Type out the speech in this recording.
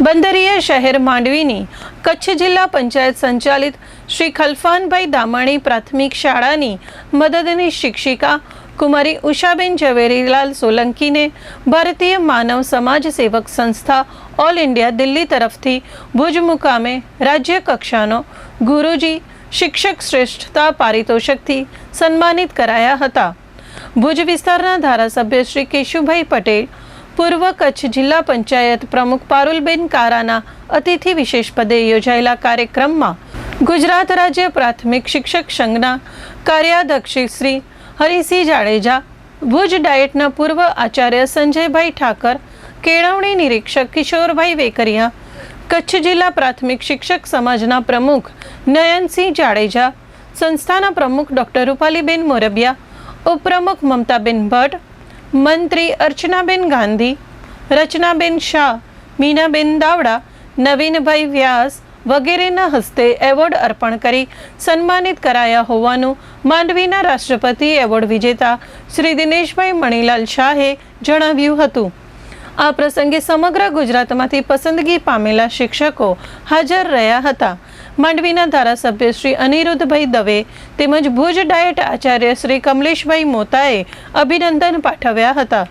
બંદરીય શહેર માંડવીની કચ્છ જિલ્લા પંચાયત સંચાલિત શ્રી ખલફાનભાઈ દામાણી પ્રાથમિક શાળાની મદદની શિક્ષિકા કુમારી ઉષાબેન ઝવેરીલાલ સોલંકીને ભારતીય માનવ સમાજ સેવક સંસ્થા ઓલ ઇન્ડિયા દિલ્હી તરફથી ભુજ મુકામે રાજ્ય કક્ષાનો ગુરુજી શિક્ષક શ્રેષ્ઠતા પારિતોષકથી સન્માનિત કરાયા હતા. ભુજ વિસ્તારના ધારાસભ્ય શ્રી કેશુભાઈ પટેલ પૂર્વ કચ્છ જિલ્લા પંચાયત પ્રમુખ પારુલબેન કારાના અતિથિ વિશેષ પદે યોજાયેલા કાર્યક્રમમાં ગુજરાત રાજ્ય પ્રાથમિક શિક્ષક સંઘના કાર્યાધ્યક્ષ શ્રી હરિસિંહ જાડેજા, ભુજ ડાયેટના પૂર્વ આચાર્ય સંજયભાઈ ઠાકર, કેળવણી નિરીક્ષક કિશોરભાઈ વેકરિયા, કચ્છ જિલ્લા પ્રાથમિક શિક્ષક સમાજના પ્રમુખ નયનસિંહ જાડેજા, સંસ્થાના પ્રમુખ ડૉક્ટર રૂપાલીબેન મોરબિયા, ઉપપ્રમુખ મમતાબેન ભટ્ટ મંત્રી અર્ચનાબેન ગાંધી, રચનાબેન શાહ, મીનાબેન દાવડા, નવીનભાઈ વ્યાસ વગેરેના હસ્તે એવોર્ડ અર્પણ કરી સન્માનિત કરાયા હોવાનું માંડવીના રાષ્ટ્રપતિ એવોર્ડ વિજેતા શ્રી દિનેશભાઈ મણીલાલ શાહે જણાવ્યું હતું. આ પ્રસંગે સમગ્ર ગુજરાતમાંથી પસંદગી પામેલા શિક્ષકો હાજર રહ્યા હતા. માંડવીના ધારાસભ્ય શ્રી અનિરુદ્ધભાઈ દવે તેમજ ભુજ ડાયટ આચાર્ય શ્રી કમલેશભાઈ મોતાએ અભિનંદન પાઠવ્યા હતા.